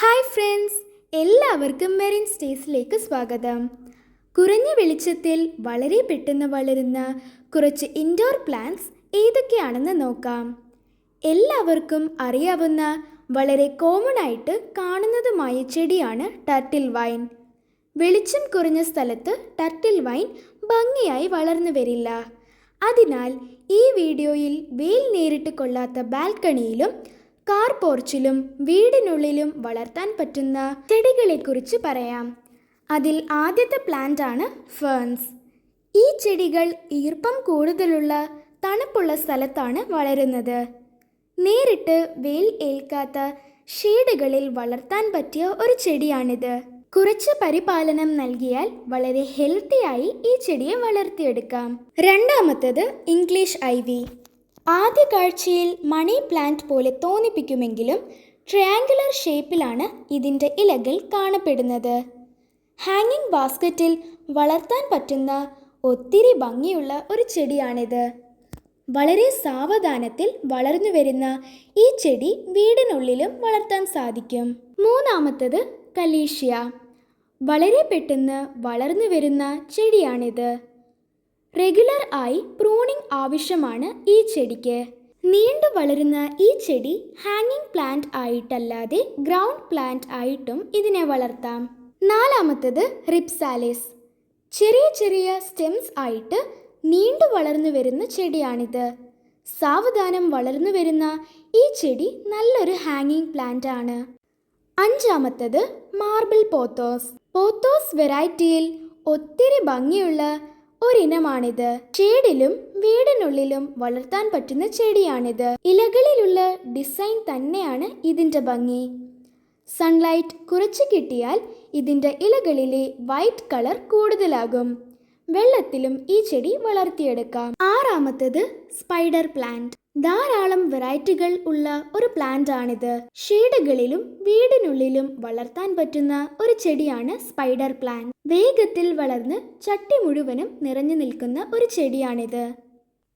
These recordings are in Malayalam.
ഹായ് ഫ്രണ്ട്സ് എല്ലാവർക്കും മെറിൻ സ്റ്റേസിലേക്ക് സ്വാഗതം. കുറഞ്ഞ വെളിച്ചത്തിൽ വളരെ പെട്ടെന്ന് വളരുന്ന കുറച്ച് ഇൻഡോർ പ്ലാന്റ്സ് ഏതൊക്കെയാണെന്ന് നോക്കാം. എല്ലാവർക്കും അറിയാവുന്ന വളരെ കോമൺ ആയിട്ട് കാണുന്നതുമായ ചെടിയാണ് ടർട്ടിൽ വൈൻ വെളിച്ചം കുറഞ്ഞ സ്ഥലത്ത് ടർട്ടിൽ വൈൻ ഭംഗിയായി വളർന്നു വരില്ല. അതിനാൽ ഈ വീഡിയോയിൽ വെയിൽ നേരിട്ട് കൊള്ളാത്ത ബാൽക്കണിയിലും കാർ പോർച്ചിലും വീടിനുള്ളിലും വളർത്താൻ പറ്റുന്ന ചെടികളെ കുറിച്ച് പറയാം. അതിൽ ആദ്യത്തെ പ്ലാന്റ് ആണ് ഫേൺസ് ഈ ചെടികൾ ഈർപ്പം കൂടുതലുള്ള തണുപ്പുള്ള സ്ഥലത്താണ് വളരുന്നത്. നേരിട്ട് വെയിൽ ഏൽക്കാത്ത ഷീഡുകളിൽ വളർത്താൻ പറ്റിയ ഒരു ചെടിയാണിത്. കുറച്ച് പരിപാലനം നൽകിയാൽ വളരെ ഹെൽത്തിയായി ഈ ചെടിയെ വളർത്തിയെടുക്കാം. രണ്ടാമത്തത് ഇംഗ്ലീഷ് ഐവി ആദ്യ കാഴ്ചയിൽ മണി പ്ലാന്റ് പോലെ തോന്നിപ്പിക്കുമെങ്കിലും ട്രയാങ്കുലർ ഷേപ്പിലാണ് ഇതിന്റെ ഇലകൾ കാണപ്പെടുന്നത്. ഹാങ്ങിങ് ബാസ്ക്കറ്റിൽ വളർത്താൻ പറ്റുന്ന ഒത്തിരി ഭംഗിയുള്ള ഒരു ചെടിയാണിത്. വളരെ സാവധാനത്തിൽ വളർന്നു വരുന്ന ഈ ചെടി വീടിനുള്ളിലും വളർത്താൻ സാധിക്കും. മൂന്നാമത്തത് കലീഷ്യ. വളരെ പെട്ടെന്ന് വളർന്നു വരുന്ന ചെടിയാണിത്. റെഗുലർ ആയി പ്രൂണിംഗ് ആവശ്യമാണ് ഈ ചെടിക്ക്. നീണ്ടു വളരുന്ന ഈ ചെടി ഹാങ്ങിങ് പ്ലാന്റ് ആയിട്ടല്ലാതെ ഗ്രൗണ്ട് പ്ലാന്റ് ആയിട്ടും ഇതിനെ വളർത്താം. നാലാമത്തത് റിപ്സാലിസ് ചെറിയ ചെറിയ സ്റ്റെംസ് ആയിട്ട് നീണ്ടു വളർന്നു വരുന്ന ചെടിയാണിത്. സാവധാനം വളർന്നു വരുന്ന ഈ ചെടി നല്ലൊരു ഹാങ്ങിങ് പ്ലാന്റ് ആണ്. അഞ്ചാമത്തത് മാർബിൾ പോത്തോസ് പോത്തോസ് വെറൈറ്റിയിൽ ഒത്തിരി ഭംഗിയുള്ള ഒരിനമാണിത്. ഷേഡിലും വീടിനുള്ളിലും വളർത്താൻ പറ്റുന്ന ചെടിയാണിത്. ഇലകളിലുള്ള ഡിസൈൻ തന്നെയാണ് ഇതിന്റെ ഭംഗി. സൺലൈറ്റ് കുറച്ച് കിട്ടിയാൽ ഇതിന്റെ ഇലകളിലെ വൈറ്റ് കളർ കൂടുതലാകും. വെള്ളത്തിലും ഈ ചെടി വളർത്തിയെടുക്കാം. ആറാമത്തത് സ്പൈഡർ പ്ലാന്റ്. ധാരാളം വെറൈറ്റികൾ ഉള്ള ഒരു പ്ലാന്റ് ആണിത് ഷീഡുകളിലും വീടിനുള്ളിലും വളർത്താൻ പറ്റുന്ന ഒരു ചെടിയാണ് സ്പൈഡർ പ്ലാന്റ്. വേഗത്തിൽ വളർന്ന് ചട്ടി മുഴുവനും നിറഞ്ഞു നിൽക്കുന്ന ഒരു ചെടിയാണിത്.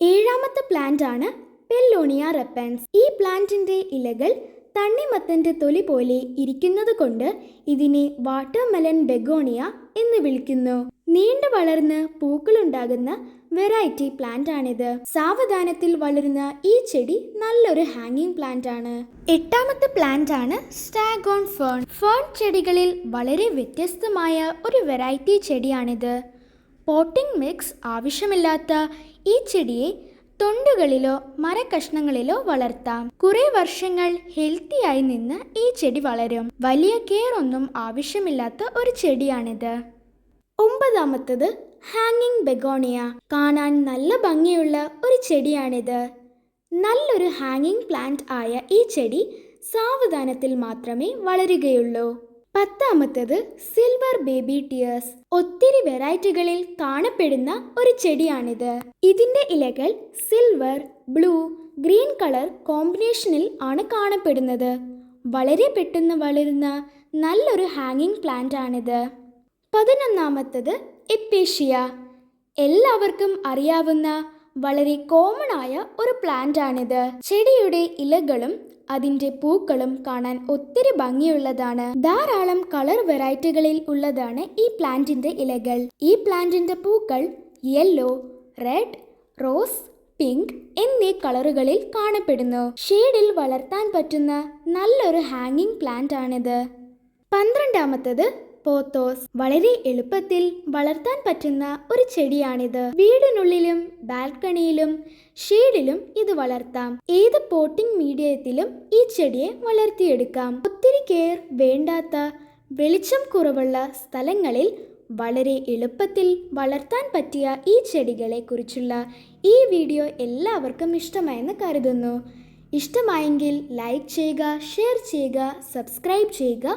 ഏഴാമത്തെ പ്ലാന്റ് ആണ് പെല്ലോണിയ റെപ്പൻസ്. ഈ പ്ലാന്റിന്റെ ഇലകൾ തണ്ണിമത്തന്റെ തൊലി പോലെ ഇരിക്കുന്നത് കൊണ്ട് ഇതിനെ വാട്ടർമെലൻ ബെഗോണിയ എന്ന് വിളിക്കുന്നു. നീണ്ടു വളർന്ന് പൂക്കളുണ്ടാകുന്ന വെറൈറ്റി പ്ലാന്റ് ആണിത് സാവധാനത്തിൽ വളരുന്ന ഈ ചെടി നല്ലൊരു ഹാങ്ങിങ് പ്ലാന്റ് ആണ് എട്ടാമത്തെ പ്ലാന്റ് ആണ് സ്റ്റാഗോൺ ഫേൺ. ഫേൺ ചെടികളിൽ വളരെ വ്യത്യസ്തമായ ഒരു വെറൈറ്റി ചെടിയാണിത്. പോട്ടിംഗ് മിക്സ് ആവശ്യമില്ലാത്ത ഈ ചെടിയെ തൊണ്ടുകളിലോ മരക്കഷ്ണങ്ങളിലോ വളർത്താം. കുറെ വർഷങ്ങൾ ഹെൽത്തിയായി നിന്ന് ഈ ചെടി വളരും. വലിയ കെയർ ഒന്നും ആവശ്യമില്ലാത്ത ഒരു ചെടിയാണിത്. ഒമ്പതാമത്തത് ഹാങ്ങിങ് ബെഗോണിയ കാണാൻ നല്ല ഭംഗിയുള്ള ഒരു ചെടിയാണിത്. നല്ലൊരു ഹാങ്ങിങ് പ്ലാന്റ് ആയ ഈ ചെടി സാവധാനത്തിൽ മാത്രമേ വളരുകയുള്ളൂ. പത്താമത്തത് സിൽവർ ബേബി ടിയേഴ്സ് ഒത്തിരി വെറൈറ്റികളിൽ കാണപ്പെടുന്ന ഒരു ചെടിയാണിത്. ഇതിന്റെ ഇലകൾ സിൽവർ ബ്ലൂ ഗ്രീൻ കളർ കോമ്പിനേഷനിൽ ആണ് കാണപ്പെടുന്നത്. വളരെ പെട്ടെന്ന് വളരുന്ന നല്ലൊരു ഹാങ്ങിങ് പ്ലാന്റ് ആണിത്. പതിനൊന്നാമത്തത് എപ്പേഷ്യ എല്ലാവർക്കും അറിയാവുന്ന വളരെ കോമൺ ആയ ഒരു പ്ലാന്റ് ആണിത് ചെടിയുടെ ഇലകളും അതിന്റെ പൂക്കളും കാണാൻ ഒത്തിരി ഭംഗിയുള്ളതാണ്. ധാരാളം കളർ വെറൈറ്റികളിൽ ഉള്ളതാണ് ഈ പ്ലാന്റിന്റെ ഇലകൾ. ഈ പ്ലാന്റിന്റെ പൂക്കൾ യെല്ലോ റെഡ് റോസ് പിങ്ക് എന്നീ കളറുകളിൽ കാണപ്പെടുന്നു. ഷെയ്ഡിൽ വളർത്താൻ പറ്റുന്ന നല്ലൊരു ഹാങ്ങിങ് പ്ലാന്റ് ആണിത് പന്ത്രണ്ടാമത്തത് പോത്തോസ് വളരെ എളുപ്പത്തിൽ വളർത്താൻ പറ്റുന്ന ഒരു ചെടിയാണിത്. വീടിനുള്ളിലും ബാൽക്കണിയിലും ഷെയ്ഡിലും ഇത് വളർത്താം. ഏത് പോട്ടിംഗ് മീഡിയത്തിലും ഈ ചെടിയെ വളർത്തിയെടുക്കാം. ഒത്തിരി കെയർ വേണ്ടാത്ത വെളിച്ചം കുറവുള്ള സ്ഥലങ്ങളിൽ വളരെ എളുപ്പത്തിൽ വളർത്താൻ പറ്റിയ ഈ ചെടികളെ കുറിച്ചുള്ള ഈ വീഡിയോ എല്ലാവർക്കും ഇഷ്ടമായെന്ന് കരുതുന്നു. ഇഷ്ടമായെങ്കിൽ ലൈക്ക് ചെയ്യുക ഷെയർ ചെയ്യുക സബ്സ്ക്രൈബ് ചെയ്യുക.